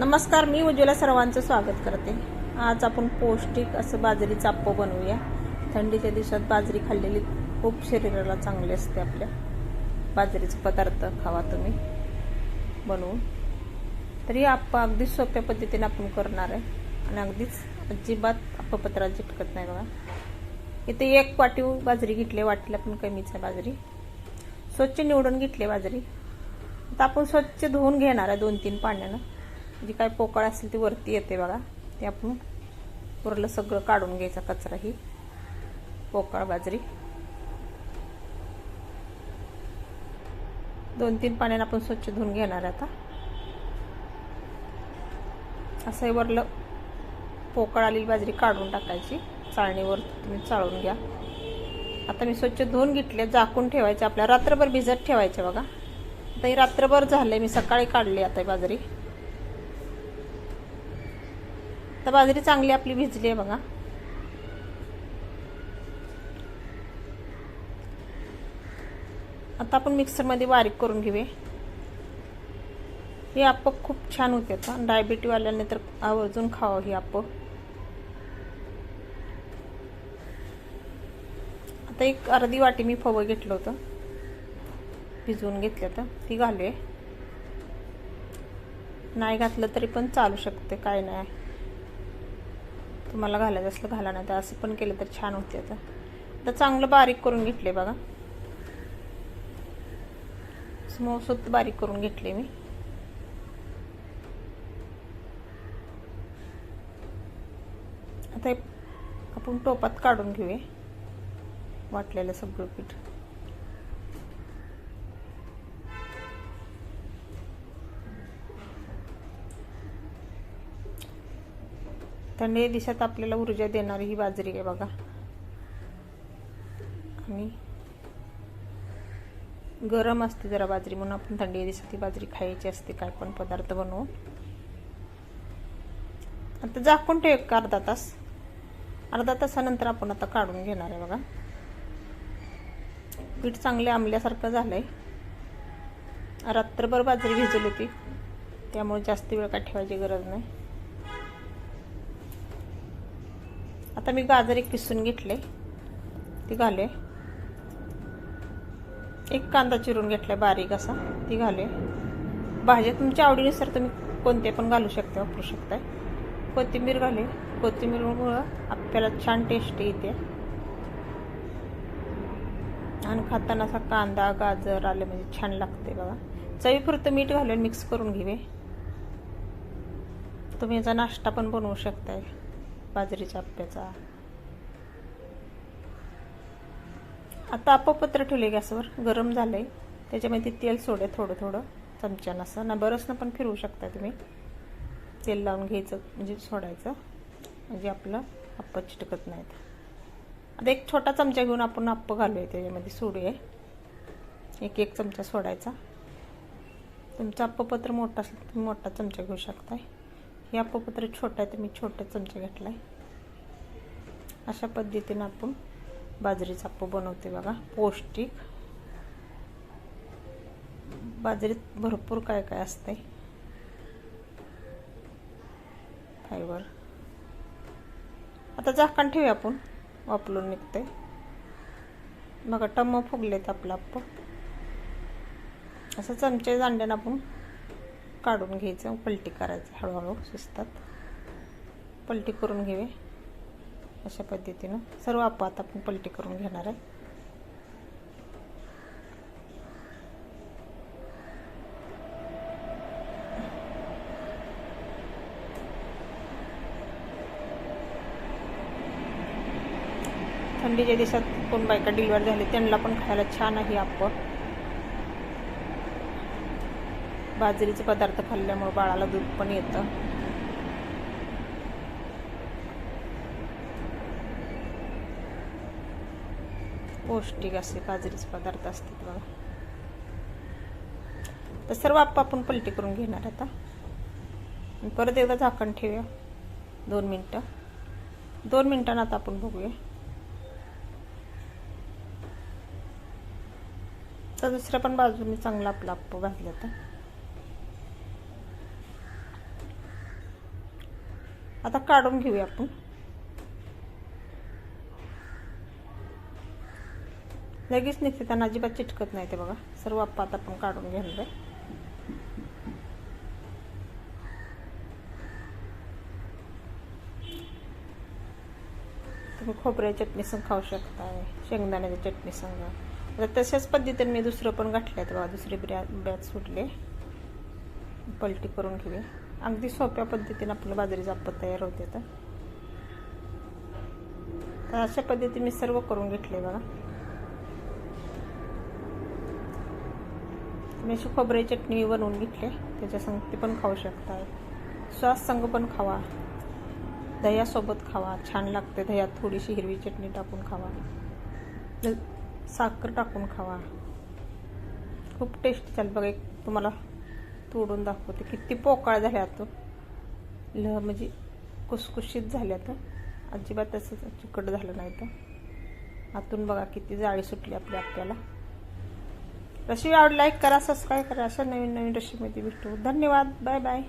नमस्कार मी उज्ज्वला सर्वांचं स्वागत करते. आज आपण पौष्टिक असं बाजरीचं आप्पं बनवूया. थंडीच्या दिवसात बाजरी खाल्लेली खूप शरीराला चांगली असते आपल्या. बाजरीचे पदार्थ खावा तुम्ही. बनवून. तर हे आप्पं अगदी सोप्या पद्धतीने आपण करणार आहे. आणि अगदीच अजिबात आप्पपत्राला चिटकत नाही बघा. इथे एक पाटीव बाजरी घेतली वाटीला पण कमीच आहे बाजरी. स्वच्छ निवडून घेतली बाजरी. आता आपण स्वच्छ धुवून घेणार आहे दोन तीन पाण्यानं. जी काय पोकळ असेल ती वरती येते बघा. ते आपण उरलं सगळं काढून घ्यायचा कचरा ही. पोकळ बाजरी. दोन तीन पाण्यानं आपण स्वच्छ धुवून घेणार आहे आता. असंही वरलं पोकळ आलेली बाजरी काढून टाकायची. चाळणीवर तुम्ही चाळून घ्या. आता मी स्वच्छ धुवून घेतले झाकून ठेवायचे. आपल्या रात्रभर भिजत ठेवायचे बघा. आता ही रात्रभर झाले मी सकाळी काढली आता बाजरी. तर बाजरी चांगली आपली भिजली आहे बघा. आता आपण मिक्सरमध्ये बारीक करून घेऊया. हे आप खूप छान होते आता. डायबिटीवाल्यांनी तर आवर्जून खावं हे आप आता एक अर्धी वाटी मी फवं घेतलं होतं. भिजवून घेतलं तर ती घालूया. नाही घातलं तरी पण चालू शकते काय नाही तुम्हाला घालायचं असलं घाला नाही तर असं पण केलं तर छान होते आता. आता चांगलं बारीक करून घेतले बघा. स्मोसूत बारीक करून घेतले मी. आता आपण टोपात काढून घेऊया. वाटलेलं सगळं पीठ. थंडी दिवसात आपल्याला ऊर्जा देणारी ही बाजरी आहे बघा. आणि गरम असते जरा बाजरी म्हणून आपण थंडी दिवसात ही बाजरी खायची असते काय पण पदार्थ बनवून. आता झाकून ठेव एक अर्धा तास. अर्धा तासानंतर आपण आता काढून घेणार आहे बघा. पीठ चांगले आंबल्यासारखं झालंय. रात्रभर बाजरी भिजली होती. त्यामुळे जास्त वेळ काय ठेवायची गरज नाही. आता मी गाजर एक किसून घेतले. ती घाले. एक कांदा चिरून घेतला बारीक असा. ती घाले. भाज्या तुमच्या आवडीनुसार तुम्ही कोणते पण घालू शकता वापरू शकताय. कोथिंबीर घाले. कोथिंबीरमुळं आपल्याला छान टेस्ट येते. आणि खाताना असा कांदा गाजर आले म्हणजे छान लागते बघा. चवीपुरतं मीठ घालून मिक्स करून घेवे. तुम्ही याचा नाश्ता पण बनवू शकताय. बाजरीच्या आप्याचा. आता आपोपत्र ठेवले गॅसवर गरम झालंय. त्याच्यामध्ये तेल सोडे थोडं थोडं चमच्यानं असं. ना बरंचनं पण फिरवू शकता तुम्ही. तेल लावून घ्यायचं म्हणजे सोडायचं. म्हणजे आपलं आप्प चिटकत नाहीत. आता एक छोटा चमचा घेऊन आपण आप्प घालूया त्याच्यामध्ये सोडू आहे एक एक चमचा सोडायचा. तुमचं आप्पपत्र मोठा असेल तुम्ही मोठा चमचा घेऊ शकताय. हे आप्पपत्र छोटं आहे तर मी छोटा चमचा घेतला आहे अशा पद्धतीनं आपण बाजरीचा अप्पू बनवते बघा पौष्टिक. बाजरीत भरपूर काय काय असते फायबर. आता झाकण ठेवूया आपण वापरून निघते बघा टम्म फुगलेत आपला आप्प. असं चमचे दांड्यानं आपण काढून घ्यायचं पलटी करायचं हळूहळू शिजतात. पलटी करून घेवे अशा पद्धतीनं सर्व आप्पा आता आपण पलटी करून घेणार आहे. थंडीच्या दिवसात कोण बायका डिलिव्हर झाली त्यांना पण खायला छान आहे आपण बाजरीचे पदार्थ खाल्ल्यामुळे बाळाला दूध पण येतं. पौष्टिक असे बाजरीचे पदार्थ असतात बघा. तर सर्व आप्पा आपण पलटी करून घेणार आता. परत एकदा झाकण ठेवूया. दोन मिनटं. दोन मिनटांना आता आपण बघूया. तर दुसऱ्या पण बाजूने चांगला आपला आप्प भाजला तर आता काढून घेऊया आपण. लगेच निघते त्यांना अजिबात चिटकत नाही ते बघा. सर्व आप्पा आता आपण काढून घेणार आहे. तुम्ही खोबऱ्या चटणीसंग खाऊ शकताय शेंगदाण्याच्या चटणीसंग आता तशाच पद्धतीने मी दुसरं पण घातलं आहे बघा दुसरी ब्रॅ बॅच सुटले. पलटी करून घेऊया. अगदी सोप्या पद्धतीने आपलं बाजरीचं आप्पा तयार होते तर अशा पद्धतीने मी सर्व करून घेतले बघा. मी अशी खोबरे चटणी बनवून घेतले. त्याच्या संग ते पण खाऊ शकताय श्वास संग पण खावा. दह्यासोबत खावा. छान लागते दह्यात थोडीशी हिरवी चटणी टाकून खावा. साखर टाकून खावा. खूप टेस्टी चाल बघा एक तुम्हाला तोडून दाखवते. किती पोकळ झाल्या तो ल म्हणजे कुसकुशीत झाल्या तर अजिबात तसंच चिकट झालं नाही तर आतून बघा किती जाळी सुटली आपली आपल्याला. रेसिपी आवड लाईक करा सबस्क्राईब करा. अशा नवीन नवीन रेसिपीमध्ये भेटू. धन्यवाद. Bye bye